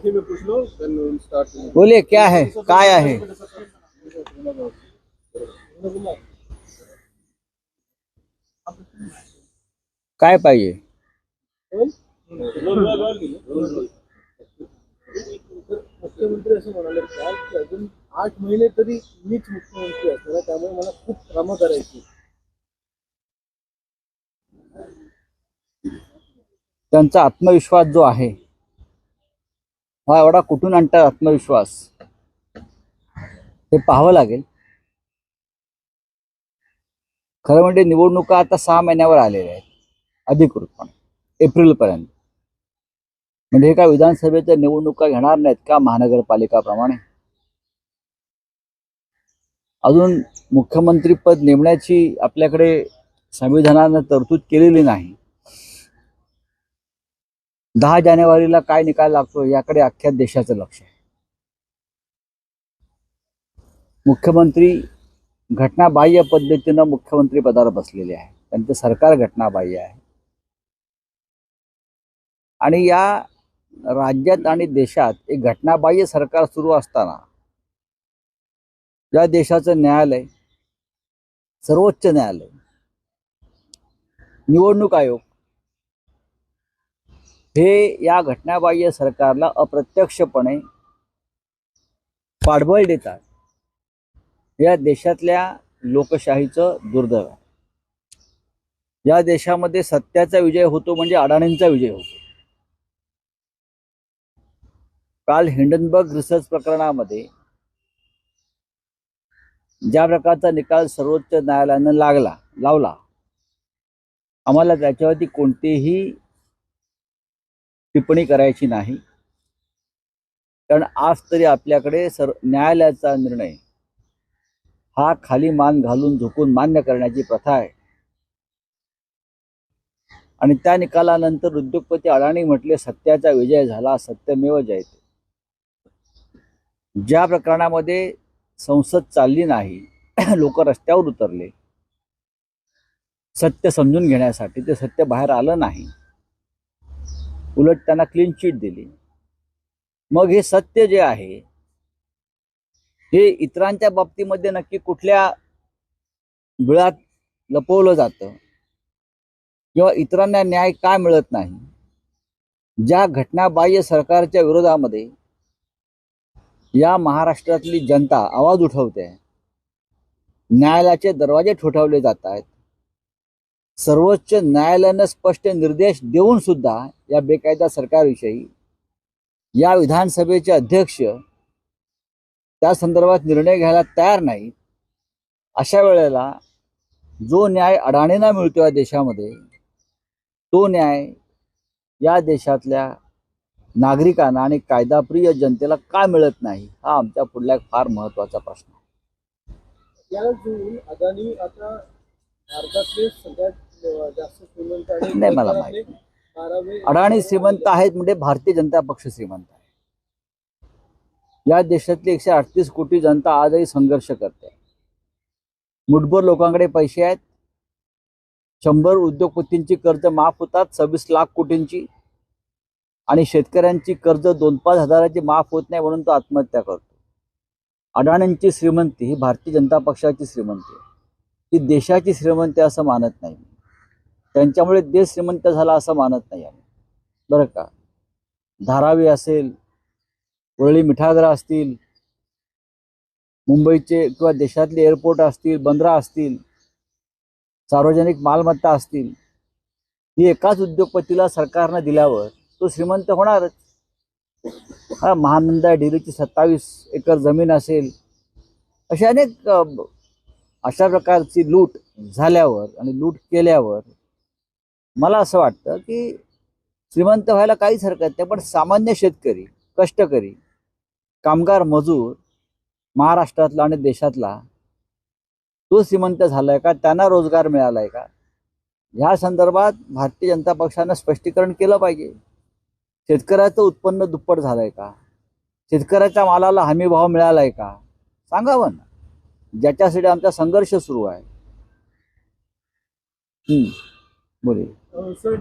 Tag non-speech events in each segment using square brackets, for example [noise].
मराठी में पूछ low start बोलिए क्या है? काय आहे काय पाहिजे मुख्यमंत्री असं म्हणाले काल की अजून आठ महिने तरी मीच मुख्यमंत्री असणार त्यामुळे मला खूप कामं करायची त्यांचा आत्मविश्वास जो आहे हा एवढा कुठून आणतात आत्मविश्वास? हे पाहावं लागेल. खरं म्हणजे निवडणुका आता सहा महिन्यावर आलेल्या आहेत अधिकृतपणे एप्रिलपर्यंत. म्हणजे हे काय विधानसभेच्या निवडणुका घेणार नाहीत का महानगरपालिकाप्रमाणे? अजून मुख्यमंत्री पद नेमण्याची आपल्याकडे संविधानानं तरतूद केलेली नाही. दहा जानेवारीला काय निकाल लागतो याकडे अख्ख्या देशाचं लक्ष आहे. मुख्यमंत्री घटनाबाह्य पद्धतीनं मुख्यमंत्री पदावर बसलेले आहे त्यांचं सरकार घटनाबाह्य आहे. आणि या राज्यात आणि देशात एक घटनाबाह्य सरकार सुरू असताना या देशाचं न्यायालय सर्वोच्च न्यायालय निवडणूक आयोग हे या घटनाबाह्य सरकारला अप्रत्यक्षपणे पाठबळ देतात. या देशातल्या लोकशाहीचं दुर्दैव आहे. या देशामध्ये सत्याचा विजय होतो म्हणजे अडाणींचा विजय होतो. काल हिंडनबर्ग रिसर्च प्रकरणामध्ये ज्या प्रकारचा निकाल सर्वोच्च न्यायालयानं लागला लावला आम्हाला त्याच्यावरती कोणतेही टिप्पणी करायची नाही. कारण आज तरी आपल्याकडे सर न्यायालयाचा निर्णय हा खाली मान घालून झुकून मान्य करण्याची प्रथा आहे. आणि त्या निकालानंतर उद्योगपती अडाणी म्हटले सत्याचा विजय झाला सत्यमेव जयते ज्या प्रकरणामध्ये संसद चालली नाही [clears throat] लोक रस्त्यावर उतरले सत्य समजून घेण्यासाठी ते सत्य बाहेर आलं नाही. उलट त्यांना क्लीन चिट दिली. मग हे सत्य जे आहे हे इतरांच्या बाबतीमध्ये नक्की कुठल्या बिळात लपवलं जातं? किंवा इतरांना न्याय का मिळत नाही? ज्या घटनाबाह्य सरकारच्या विरोधामध्ये या महाराष्ट्रातली जनता आवाज उठवते न्यायालयाचे दरवाजे ठोठावले जात आहेत सर्वोच्च न्यायालयानं स्पष्ट निर्देश देऊन सुद्धा या बेकायदा सरकारविषयी या विधानसभेचे अध्यक्ष त्या संदर्भात निर्णय घ्यायला तयार नाहीत. अशा वेळेला जो न्याय अडाणींना मिळतो या देशामध्ये तो न्याय या देशातल्या नागरिकांना आणि कायदाप्रिय जनतेला का मिळत नाही हा आमच्या पुढला एक फार महत्त्वाचा प्रश्न आहे. या अदानी आता भारतातले सगळ्यात नाही मला बारावे अडाणी श्रीमंत आहेत म्हणजे भारतीय जनता पक्ष श्रीमंत आहे. या देशातली एकशे अडतीस कोटी जनता आजही संघर्ष करते. मुठभर लोकांकडे पैसे आहेत. शंभर उद्योगपतींची कर्ज माफ होतात सव्वीस लाख कोटींची. आणि शेतकऱ्यांची कर्ज दोन पाच हजाराची माफ होत नाही म्हणून तो आत्महत्या करतो. अडाण्यांची श्रीमंती ही भारतीय जनता पक्षाची श्रीमंती आहे. ही देशाची श्रीमंती असं मानत नाही त्यांच्यामुळे देश श्रीमंत झाला असं मानत नाही आम्ही. बरं का? धारावी असेल वरळी मिठागरा असतील मुंबईचे किंवा देशातले एअरपोर्ट असतील बंदरा असतील सार्वजनिक मालमत्ता असतील ही एकाच उद्योगपतीला सरकारनं दिल्यावर तो श्रीमंत होणारच. हा महानंदा डेअरीची सत्तावीस एकर जमीन असेल अशा अनेक अशा प्रकारची लूट झाल्यावर आणि लूट केल्यावर मला असं वाटतं की श्रीमंत व्हायला काहीच हरकत नाही पण सामान्य शेतकरी कष्टकरी कामगार मजूर महाराष्ट्रातला आणि देशातला तो श्रीमंत झालाय का? त्यांना रोजगार मिळालाय का? ह्या संदर्भात भारतीय जनता पक्षानं स्पष्टीकरण केलं पाहिजे. शेतकऱ्याचं उत्पन्न दुप्पट झालंय का? शेतकऱ्याच्या मालाला हमी भाव मिळालाय का? सांगावं ना. ज्याच्यासाठी आमचा संघर्ष सुरू आहे. हम्म. बोले सर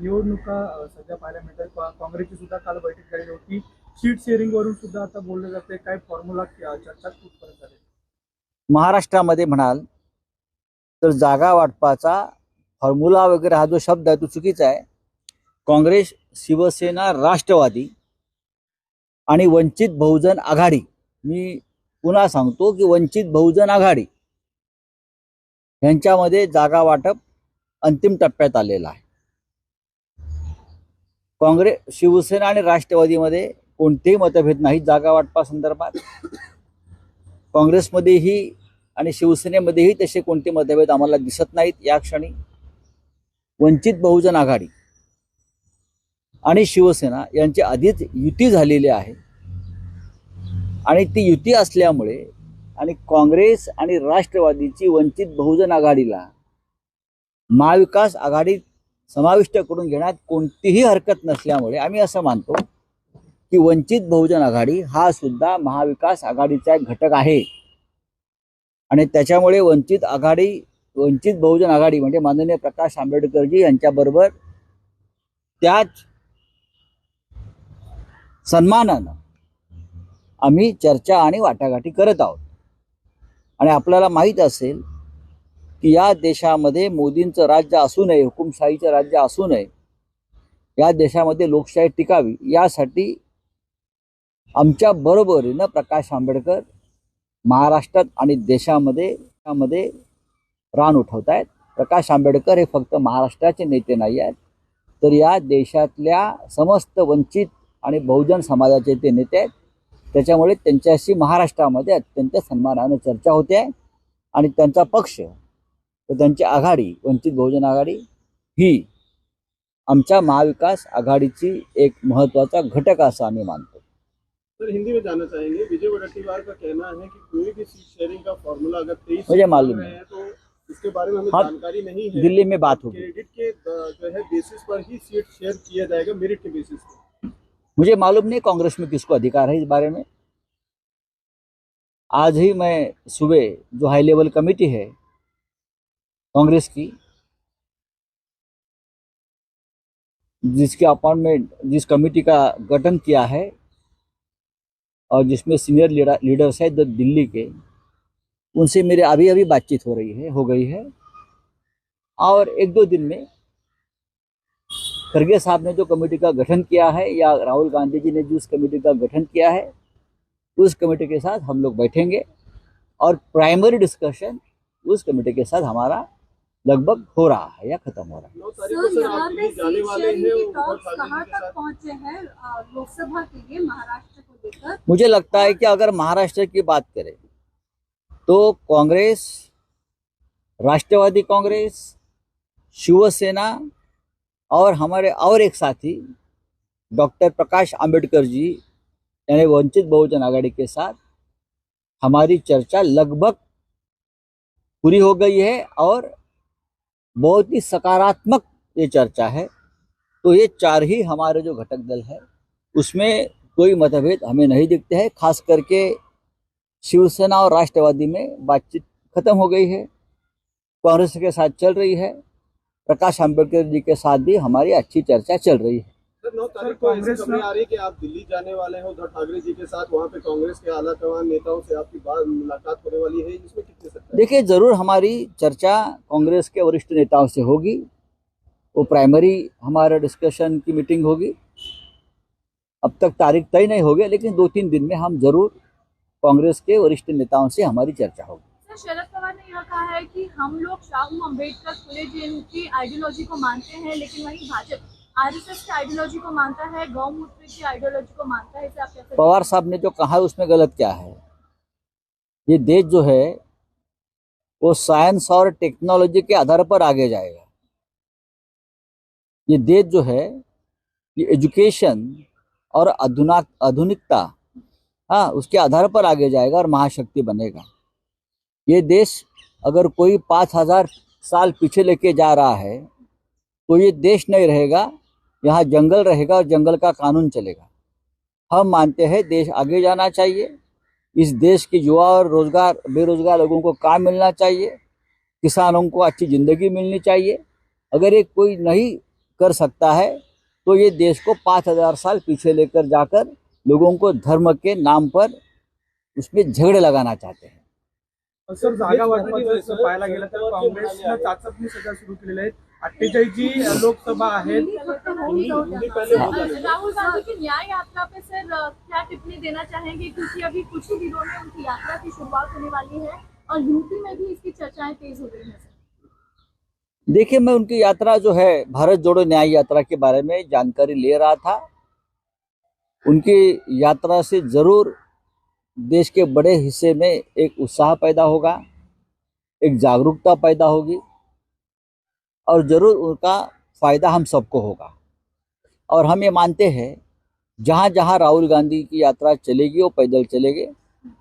निवडणुका सध्या पाहायला मिळतात. काँग्रेसची सुद्धा काल बैठक झालेली होती. सीट शेअरिंग वरून सुद्धा आता बोललं जाते काय फॉर्म्युला चर्चा कुठपर्यंत महाराष्ट्रामध्ये म्हणाल तर जागा वाटपाचा फॉर्म्युला वगैरे हा जो शब्द आहे तो चुकीचा आहे. काँग्रेस शिवसेना राष्ट्रवादी आणि वंचित बहुजन आघाडी. मी पुन्हा सांगतो की वंचित बहुजन आघाडी यांच्यामध्ये जागा वाटप अंतिम टप्प्यात आलेला आहे. काँग्रेस शिवसेना आणि राष्ट्रवादीमध्ये कोणतेही मतभेद नाही जागा वाटपासंदर्भात काँग्रेसमध्येही आणि शिवसेनेमध्येही तसे कोणते मतभेद आम्हाला दिसत नाहीत या क्षणी. वंचित बहुजन आघाडी आणि शिवसेना यांची आधीच युती झालेली आहे. आणि ती युती असल्यामुळे आणि काँग्रेस आणि राष्ट्रवादीची वंचित बहुजन आघाडीला महाविकास आघाडीत समाविष्ट करून घेण्यात कोणतीही हरकत नसल्यामुळे आम्ही असं मानतो की वंचित बहुजन आघाडी हा सुद्धा महाविकास आघाडीचा एक घटक आहे. आणि त्याच्यामुळे वंचित आघाडी वंचित बहुजन आघाडी म्हणजे माननीय प्रकाश आंबेडकरजी यांच्याबरोबर त्याच सन्मानानं आम्ही चर्चा आणि वाटाघाटी करत आहोत. आणि आपल्याला माहीत असेल की या देशामध्ये मोदींचं राज्य असू नये हुकुमशाहीचं राज्य असू नये या देशामध्ये लोकशाही टिकावी यासाठी आमच्या बरोबरीनं प्रकाश आंबेडकर महाराष्ट्रात आणि देशामध्ये त्यामध्ये रान उठवत आहेत प्रकाश आंबेडकर हे फक्त महाराष्ट्राचे नेते नाही आहेत तर या देशातल्या समस्त वंचित आणि बहुजन समाजाचे ते नेते आहेत. त्याच्यामुळे त्यांच्याशी महाराष्ट्रामध्ये अत्यंत सन्मानानं चर्चा होते आहे आणि त्यांचा पक्ष त्यांची आघाडी वंचित बहुजन आघाडी ही आमच्या महाविकास आघाडीची एक महत्त्वाचा घटक असं आम्ही मानतो. सर हिंदी में जानना चाहेंगे. विजय वडेट्टीवार का कहना है कि कोई भी सीट शेयरिंग का फॉर्मूला अगर तेईस मुझे मालूम है। तो इसके बारे में हमें हाँ, जानकारी नहीं है। दिल्ली में बात होगी। क्रेडिट के जो है बेसिस पर ही सीट शेयर किया जाएगा मेरिट के बेसिस पर। मुझे मालूम नहीं कांग्रेस में किसको अधिकार है इस बारे में। आज ही मैं सुबह जो हाई लेवल कमेटी है कांग्रेस की, जिसके अपॉइंटमेंट, जिस कमेटी का गठन किया है और जिसमें सीनियर लीडर, लीडर्स है दिल्ली के, उनसे मेरे अभी अभी बातचीत हो रही है, हो गई है। और एक दो दिन में खड़गे साहब ने जो कमेटी का गठन किया है या राहुल गांधी जी ने जिस कमेटी का गठन किया है, उस कमेटी के साथ हम लोग बैठेंगे और प्राइमरी डिस्कशन उस कमेटी के साथ हमारा लगभग हो रहा है या खत्म हो रहा है? हैं हैं लोकसभा के लिए महाराष्ट्र को लेकर? मुझे लगता है कि अगर महाराष्ट्र की बात करें तो कांग्रेस राष्ट्रवादी कांग्रेस शिवसेना और हमारे और एक साथी डॉक्टर प्रकाश आंबेडकर जी यानी वंचित बहुजन आघाड़ी के साथ हमारी चर्चा लगभग पूरी हो गई है और बहुत ही सकारात्मक ये चर्चा है। तो ये चार ही हमारे जो घटक दल है, उसमें कोई मतभेद हमें नहीं दिखते हैं, खास करके शिवसेना और राष्ट्रवादी में बातचीत खत्म हो गई है, कांग्रेस के साथ चल रही है, प्रकाश अंबेडकर जी के साथ भी हमारी अच्छी चर्चा चल रही है। नौ तारीख को ऐसी कांग्रेस खबरें आ रही है कि आप दिल्ली जाने वाले हैं उद्धव ठाकरे जी के साथ वहाँ पे कांग्रेस के आला कमान नेताओं से आपकी बात मुलाकात होने वाली है। इसमें कितनी देखिए ज़रूर हमारी चर्चा कांग्रेस के वरिष्ठ नेताओं से होगी। वो प्राइमरी हमारा डिस्कशन की मीटिंग होगी। अब तक तारीख तय नहीं हो गई लेकिन दो तीन दिन में हम ज़रूर कांग्रेस के वरिष्ठ नेताओं से हमारी चर्चा होगी। सर शरद पवार ने यह कहा है कि हम लोग शाहू अंबेडकर फुले जैन की आइडियोलॉजी को मानते हैं लेकिन वहीं भाजपा आरएसएस की आइडियोलॉजी को मानता है गौमूत्र की आइडियोलॉजी को मानता है इसे आप कैसे पवार साहब ने जो कहा है उसमें गलत क्या है? ये देश जो है वो साइंस और टेक्नोलॉजी के आधार पर आगे जाएगा। ये देश जो है ये एजुकेशन और आधुना आधुनिकता हाँ उसके आधार पर आगे जाएगा और महाशक्ति बनेगा। ये देश अगर कोई पाँच हज़ार साल पीछे लेके जा रहा है तो ये देश नहीं रहेगा यहाँ जंगल रहेगा और जंगल का कानून चलेगा। हम मानते हैं देश आगे जाना चाहिए। इस देश के युवा और रोज़गार, बेरोजगार लोगों को काम मिलना चाहिए। किसानों को अच्छी ज़िंदगी मिलनी चाहिए। अगर ये कोई नहीं कर सकता है तो ये देश को पाँच हज़ार साल पीछे लेकर जाकर लोगों को धर्म के नाम पर उसमें झगड़े लगाना चाहते हैं। सर, जागा पाहायला गेलं, तर काँग्रेसनं चाचपणी सुरू अठ्ठेचाळीस जी लोकसभा आहेत. हो। राहुल गांधी की न्याय यात्रा पे सर क्या टिप्पणी देना चाहेंगे? क्योंकि अभी कुछ ही दिनों में उनकी यात्रा की शुरुआत होने वाली है और यूपी में भी इसकी चर्चाएँ तेज हो गई हैं सर। देखिए मैं उनकी यात्रा जो है भारत जोड़ो न्याय यात्रा के बारे में जानकारी ले रहा था। उनकी यात्रा से ज़रूर देश के बड़े हिस्से में एक उत्साह पैदा होगा एक जागरूकता पैदा होगी। और ज़रूर उनका फ़ायदा हम सबको होगा। और हम ये मानते हैं जहाँ जहाँ राहुल गांधी की यात्रा चलेगी वो पैदल चलेंगे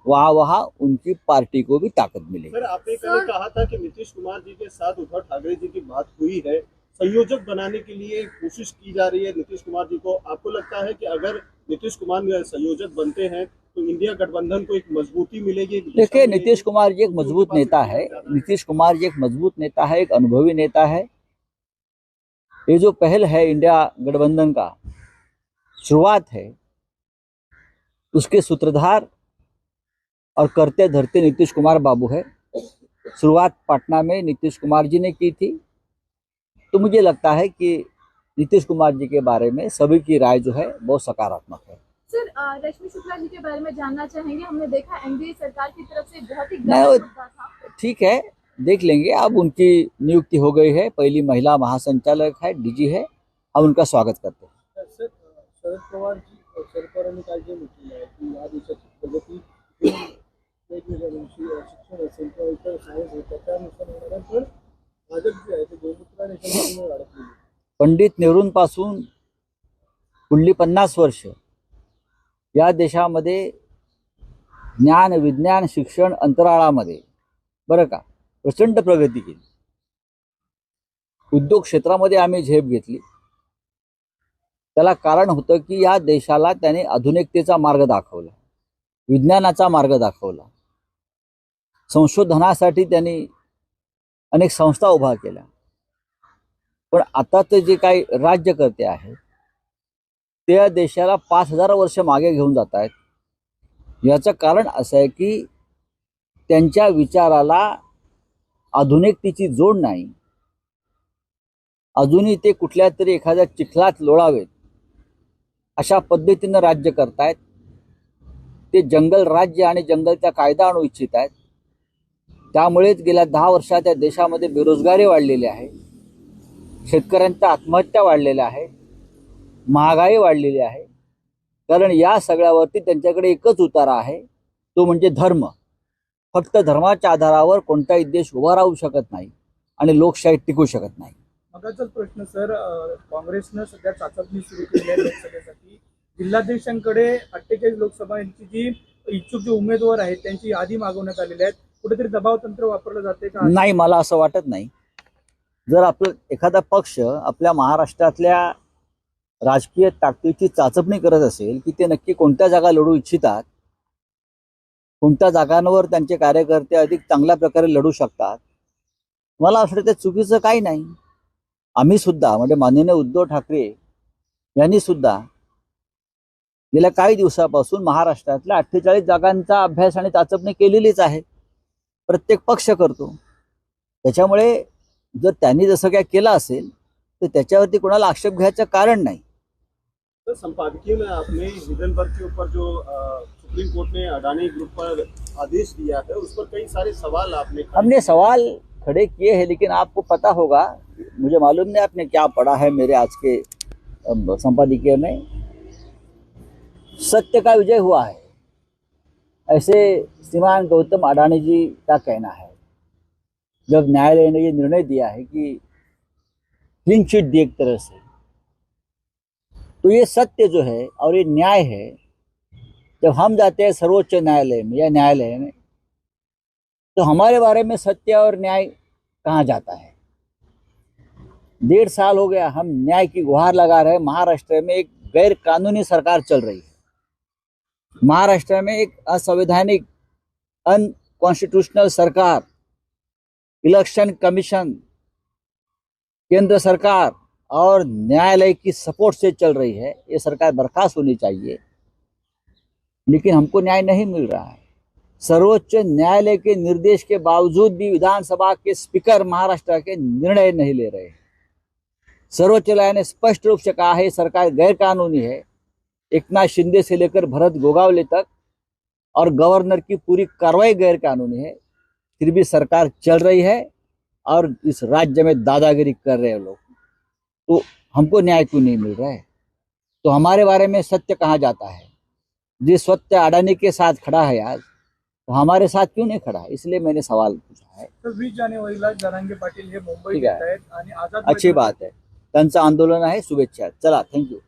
वहाँ वहाँ उनकी पार्टी को भी ताकत मिलेगी। सर आपने कल कहा था कि नीतीश कुमार जी के साथ उद्धव ठाकरे जी की बात हुई है। संयोजक बनाने के लिए कोशिश की जा रही है नीतीश कुमार जी को। आपको लगता है कि अगर नीतीश कुमार संयोजक बनते हैं तो इंडिया गठबंधन को एक मजबूती मिलेगी? देखिए नीतीश कुमार जी एक मज़बूत नेता है। नीतीश कुमार जी एक मज़बूत नेता है एक अनुभवी नेता है। ये जो पहल है इंडिया गठबंधन का शुरुआत है उसके सूत्रधार और करते धरते नीतीश कुमार बाबू है। शुरुआत पटना में नीतीश कुमार जी ने की थी। तो मुझे लगता है कि नीतीश कुमार जी के बारे में सभी की राय जो है बहुत सकारात्मक है। सर रश्मि शुक्ला जी के बारे में जानना चाहेंगे। हमने देखा एनडीए सरकार की तरफ़ से बहुत ही ठीक है देख लेंगे। अब उनकी नियुक्ति हो गई है। पहली महिला महासंचालक है डीजी है। हम उनका स्वागत करते हैं। सर शरद पवार जी शरद पवारांनी काल जे म्हटलेलं आहे की या देशाची प्रगती ही वेगवेगळ्या शिक्षण असेल किंवा इतर सायन्स आहे त्याच्यानुसार होणार आहे पण भाजप जे आहे ते गोमुत्रा रेषांपासून अडकलेली आहे. पंडित नेहरूंपासून पुढली पन्नास वर्ष। या देशामध्ये ज्ञान विज्ञान शिक्षण अंतराळामध्ये. बरं का? प्रचंड प्रगती केली. उद्योग क्षेत्रामध्ये आम्ही झेप घेतली. त्याला कारण होतं की या देशाला त्याने आधुनिकतेचा मार्ग दाखवला विज्ञानाचा मार्ग दाखवला. संशोधनासाठी त्यांनी अनेक संस्था उभा केल्या. पण आता ते जे काही राज्यकर्ते आहेत ते या देशाला पाच हजार वर्ष मागे घेऊन जात आहेत. याचं कारण असं आहे की त्यांच्या विचाराला आधुनिकतेची जोड नाही. अजूनही ते कुठल्या तरी एखाद्या चिखलात लोळावेत. अशा पद्धतीनं राज्य करतायत. ते जंगल राज्य आणि जंगलचा कायदा आणू इच्छित आहेत. त्यामुळेच गेल्या दहा वर्षात या देशामध्ये बेरोजगारी वाढलेली आहे. शेतकऱ्यांच्या आत्महत्या वाढलेल्या आहेत महागाई वाढलेली आहे. कारण या सगळ्यावरती त्यांच्याकडे एकच उतारा आहे. तो म्हणजे धर्म. फक्त धर्माच्या आधारावर कोणताही देश उभा राहू शकत नाही आणि लोकशाही टिकू शकत नाही. मगाचाच प्रश्न सर काँग्रेसनं सध्या चाचपणी सुरू केली आहे लोकसभेसाठी. जिल्हाध्यक्षांकडे अठ्ठेचाळीस लोकसभांची जी इच्छुक जे उमेदवार आहेत त्यांची यादी मागवण्यात आलेली आहेत कुठेतरी दबाव तंत्र वापरलं जाते का? नाही मला असं वाटत नाही. जर आपलं एखादा पक्ष आपल्या महाराष्ट्रातल्या राजकीय ताकदीची चाचपणी करत असेल की ते नक्की कोणत्या जागा लढू इच्छितात कोणत्या जागांवर त्यांचे कार्यकर्ते अधिक चांगल्या प्रकारे लढू शकतात? मला असं वाटतं चुकीचं काही नाही. आम्ही सुद्धा म्हणजे माननीय उद्धव ठाकरे यांनी सुद्धा गेल्या काही दिवसापासून महाराष्ट्रातल्या अठ्ठेचाळीस जागांचा अभ्यास आणि चाचपणी केलेलीच आहे. प्रत्येक पक्ष करतो. त्याच्यामुळे जर त्यांनी जसं काय केलं असेल तर त्याच्यावरती कोणाला आक्षेप घ्यायचं कारण नाही. संपादकीय में आपने हिडनबर्ग के ऊपर जो आ... सुप्रीम कोर्ट ने अडानी ग्रुप पर आदेश दिया है, उस पर कई सारे सवाल आपने हमने सवाल खड़े किए हैं, लेकिन आपको पता होगा, मुझे मालूम नहीं आपने क्या पढ़ा है मेरे आज के संपादकीय में। सत्य का विजय हुआ है। ऐसे श्रीमान गौतम अडानी जी का कहना है। जब न्यायालय ने ये निर्णय दिया है कि क्लीन चिट दी एक तरह से तो ये सत्य जो है और ये न्याय है जब हम जाते हैं सर्वोच्च न्यायालय में या न्यायालय में तो हमारे बारे में सत्य और न्याय कहाँ जाता है? डेढ़ साल हो गया, हम न्याय की गुहार लगा रहे महाराष्ट्र में एक गैर कानूनी सरकार चल रही है। महाराष्ट्र में एक असंवैधानिक, अनकॉन्स्टिट्यूशनल सरकार, इलेक्शन कमीशन, केंद्र सरकार और न्यायालय की सपोर्ट से चल रही है। ये सरकार बर्खास्त होनी चाहिए। लेकिन हमको न्याय नहीं मिल रहा है। सर्वोच्च न्यायालय के निर्देश के बावजूद भी विधानसभा के स्पीकर महाराष्ट्र के निर्णय नहीं ले रहे सर्वोच्च न्यायालय ने स्पष्ट रूप से कहा है, सरकार गैर कानूनी है। एकनाथ शिंदे से लेकर भरत गोगावले तक और गवर्नर की पूरी कार्रवाई गैर कानूनी है। फिर भी सरकार चल रही है और इस राज्य में दादागिरी कर रहे हैं लोग। तो हमको न्याय क्यों नहीं मिल रहा है? तो हमारे बारे में सत्य कहा जाता है? जिस वक्त अडानी के साथ खड़ा है आज तो हमारे साथ क्यों नहीं खड़ा इसलिए मैंने सवाल पूछा है। तर वीस जानेवारीला जरांगे पाटील हे मुंबईत ठीक येत आहे. आहेत आणि आझाद अच्छी बात है। त्यांचं आंदोलन आहे शुभेच्छा। चला थँक्यू